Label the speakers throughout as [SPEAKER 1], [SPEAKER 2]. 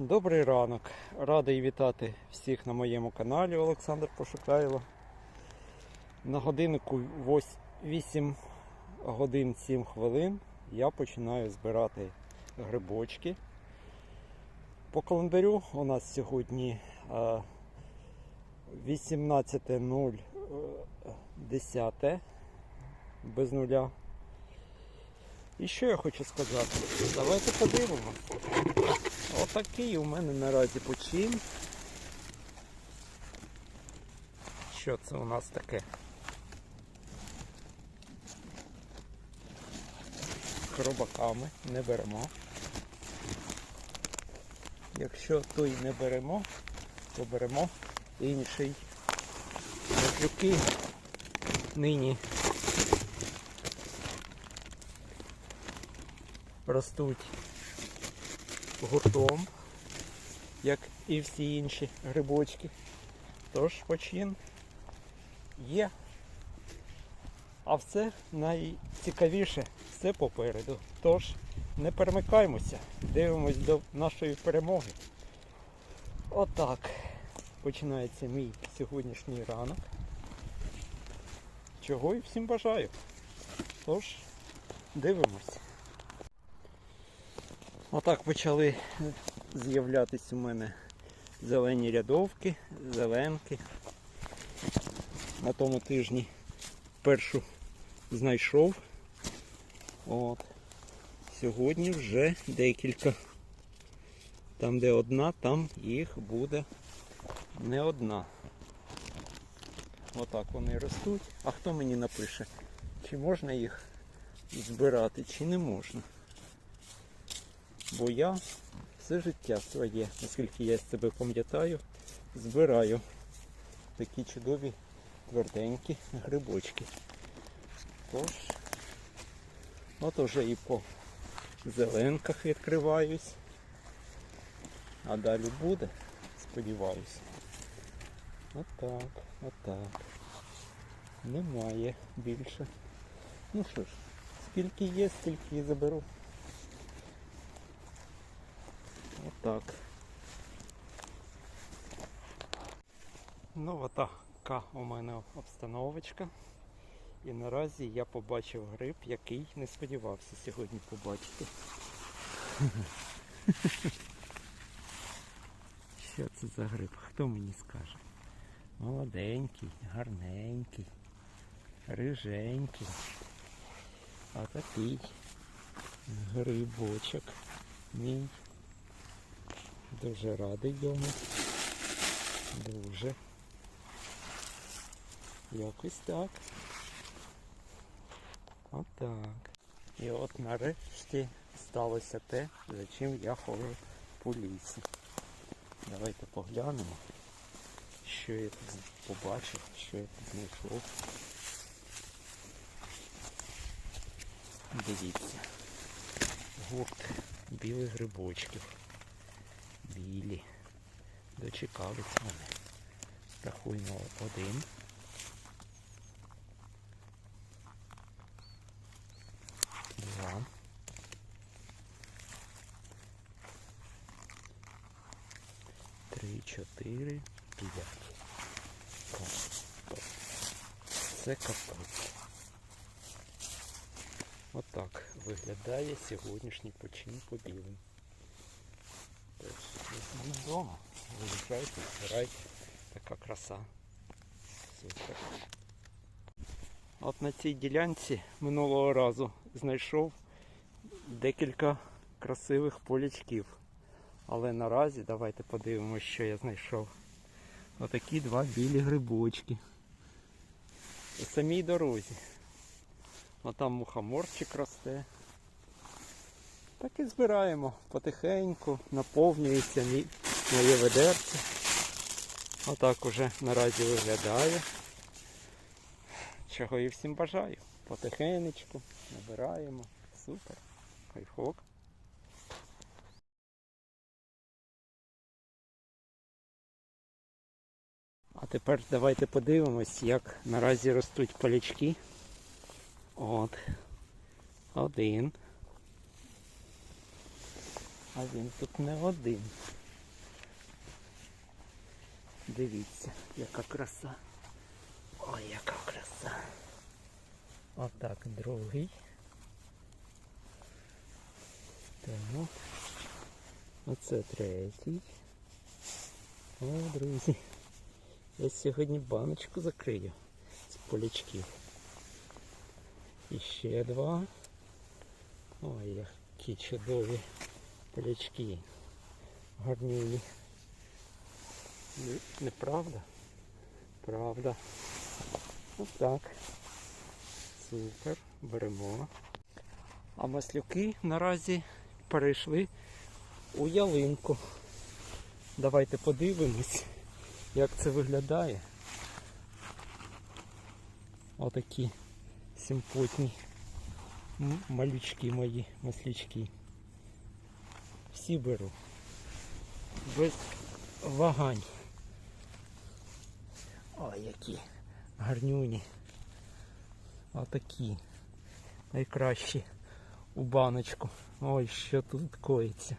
[SPEAKER 1] Добрий ранок. Радий вітати всіх на моєму каналі Олександр Пошукайло. На годиннику 8 годин 7 хвилин я починаю збирати грибочки. По календарю у нас сьогодні е, 18.010 без нуля. І що я хочу сказати? Давайте подивимося. Отакий у мене наразі почин. Що це у нас таке? Хробаками не беремо. Якщо той не беремо, то беремо інший. Маслюки нині ростуть гуртом, як і всі інші грибочки. Тож почин є. А все найцікавіше все попереду. Тож не перемикаємося, дивимось до нашої перемоги. Отак починається мій сьогоднішній ранок. Чого і всім бажаю. Тож, дивимось. Отак почали з'являтись у мене зелені рядовки, зеленки. На тому тижні першу знайшов. От. Сьогодні вже декілька. Там, де одна, там їх буде не одна. Отак вони ростуть. А хто мені напише, чи можна їх збирати, чи не можна? Бо я все життя своє, наскільки я себе пам'ятаю, збираю такі чудові тверденькі грибочки. Тож, от уже і по зеленках відкриваюсь. А далі буде, сподіваюся. Отак, отак. Немає більше. Ну що ж, скільки є, стільки і заберу. Отак. Ну, отака у мене обстановочка. І наразі я побачив гриб, який не сподівався сьогодні побачити. Що це за гриб? Хто мені скаже? Молоденький, гарненький, риженький. А такий грибочок мій. Дуже радий йому. Дуже. Якось так. Отак. І от нарешті сталося те, за чим я ходжу по лісі. Давайте поглянемо, що я тут побачив, що я тут знайшов. Дивіться. Гурт білих грибочків білі. Дочекались мене. Рахуємо один. Два. Три, чотири, п'ять. Це капець. Отак виглядає сьогоднішній почин по білим. Вдома, виїжджайте, збирайте. Така краса. От на цій ділянці минулого разу знайшов декілька красивих полячків. Але наразі давайте подивимося, що я знайшов. Отакі два білі грибочки. У самій дорозі. А там мухоморчик росте. Так і збираємо потихеньку, наповнюється моє ведерце. Отак уже наразі виглядає. Чого і всім бажаю. Потихенечку набираємо. Супер. Кайфок. А тепер давайте подивимось, як наразі ростуть полячки. От. Один. А він тут не один. Дивіться, яка краса. Ой, яка краса. Отак, другий. Так. Оце третій. О, друзі. Я сьогодні баночку закрию з полячків. І ще два. Ой, які чудові полячки. Гарнюні. Не- Неправда? Правда. Отак. Супер. Беремо. А маслюки наразі перейшли у ялинку. Давайте подивимось, як це виглядає. Отакі симпотні малючки мої, маслячки. Всі беру. Без вагань. Ой, які гарнюні. Отакі. Найкращі у баночку. Ой, що тут коїться.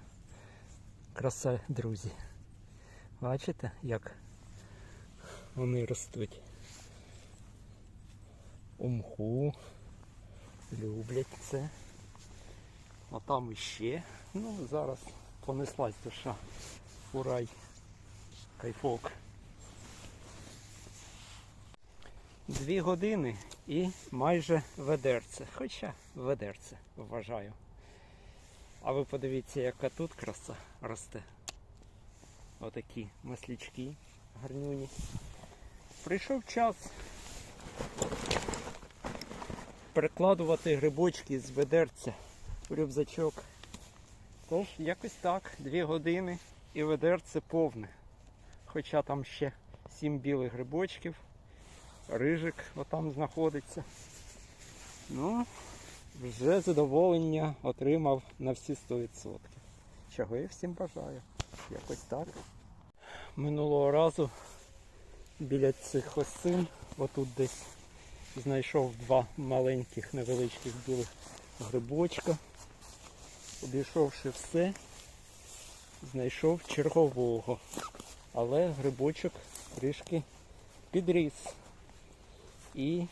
[SPEAKER 1] Краса, друзі. Бачите, як вони ростуть? У мху. Люблять це. А там іще. Ну, зараз понеслась душа. у рай. Кайфок. Дві години і майже ведерце. Хоча ведерце вважаю. А ви подивіться, яка тут краса росте. Отакі маслячки гарнюні. Прийшов час перекладувати грибочки з ведерця в рюкзачок. Тож, якось так, дві години і ведерце повне. Хоча там ще сім білих грибочків, рижик отам знаходиться. Ну, вже задоволення отримав на всі 100%. Чого я всім бажаю. Якось так. Минулого разу біля цих осин, отут десь знайшов два маленьких невеличких білих грибочка. Обійшовши все, знайшов чергового. Але грибочок трішки підріс і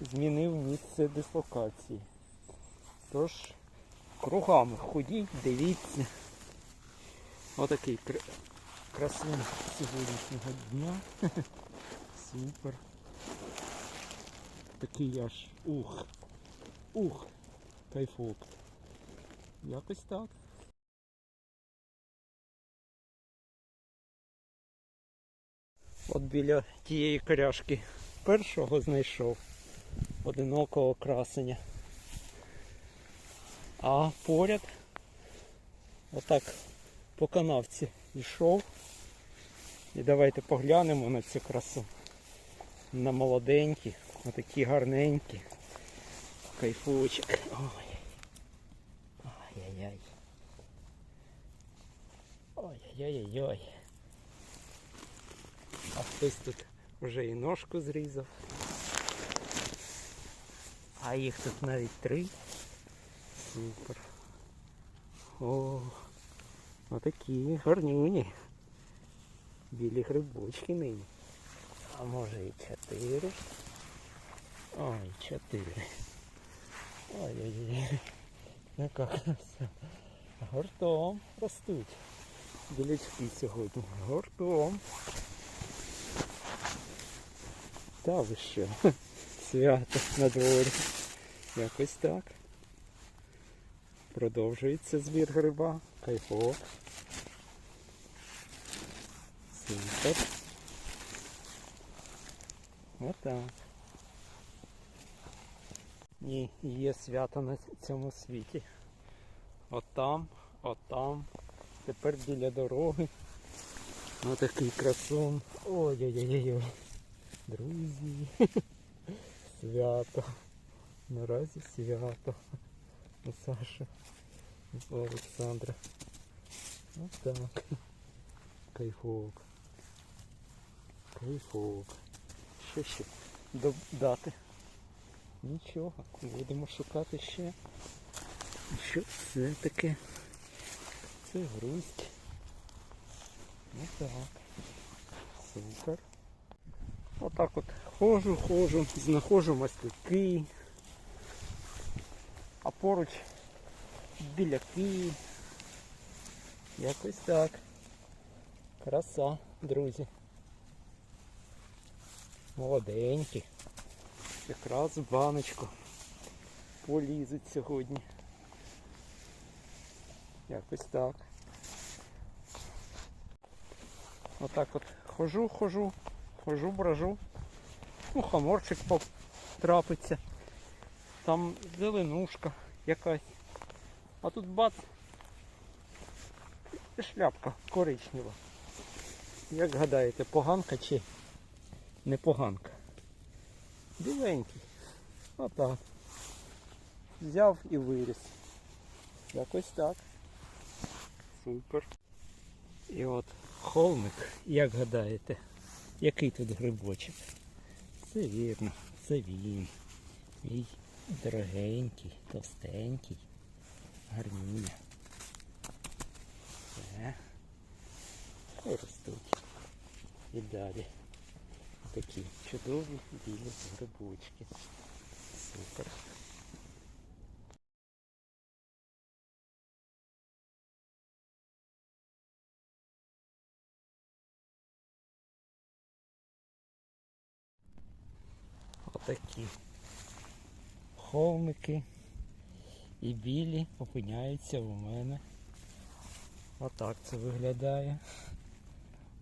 [SPEAKER 1] змінив місце дислокації. Тож кругами ходіть, дивіться. Отакий кр- красун сьогоднішнього дня. Супер. Такий аж ух. Ух. Кайфок. Якось так. От біля тієї коряшки першого знайшов одинокого красення. А поряд отак по канавці йшов. І давайте поглянемо на цю красу. На молоденькі, отакі гарненькі. Кайфучик. Ой. Ай-яй-яй. Ой-яй-яй-яй. А хтось тут вже і ножку зрізав. А їх тут навіть три. Супер. О, отакі гарнюні. Білі грибочки нині. А може і чотири. Ой, чотири. Ой-ой-ой. Яка краса. Гуртом ростуть. Білячки сьогодні. Гуртом. Та ви що? Свято на дворі. Якось так. Продовжується збір гриба. Кайфок. Супер. Отак. Ні, є свято на цьому світі. Отам, отам. Тепер біля дороги. Отакий красун. Ой-ой-ой-ой. Друзі. Свято. Наразі свято. У Саші. У Олександра. Отак. Кайфок. Кайфок. Що ще додати? Нічого, будемо шукати ще. Що це таке? Це грусть. Ну так. Супер. Отак от ходжу, ходжу, знаходжу маслюки. А поруч біляки. Якось так. Краса, друзі. Молоденькі. Якраз в баночку полізуть сьогодні. Якось так. Отак от хожу, хожу, хожу, бражу. Ну, хаморчик потрапиться. Там зеленушка якась. А тут бац. і Шляпка коричнева. Як гадаєте, поганка чи не поганка? Біленький. Отак. Взяв і виріс. Якось так. Супер. І от холмик, як гадаєте, який тут грибочок? Це вірно, це він. Мій дорогенький, товстенький, гарнюня. Все. І ростуть. І далі. Такі чудові білі грибочки. Супер. Отакі холмики і білі опиняються у мене. Отак це виглядає.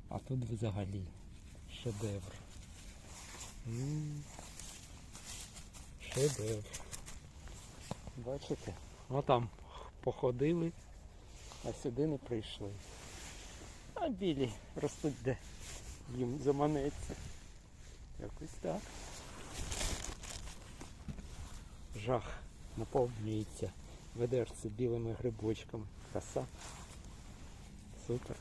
[SPEAKER 1] А тут взагалі шедевр. Шедевр. Бачите? Отам походили, а сюди не прийшли. А білі ростуть де їм заманеться. Якось так. Жах наповнюється ведерце білими грибочками. Краса. Супер.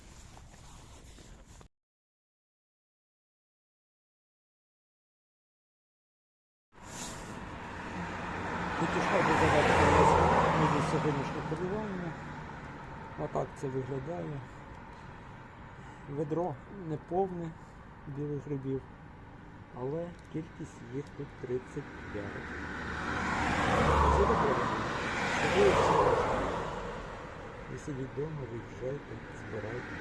[SPEAKER 1] Петушка додавати буде сьогоднішнє полювання. Отак це виглядає. Ведро не повне білих грибів, але кількість їх тут 35. Все добре. дома виїжджайте, збирайте.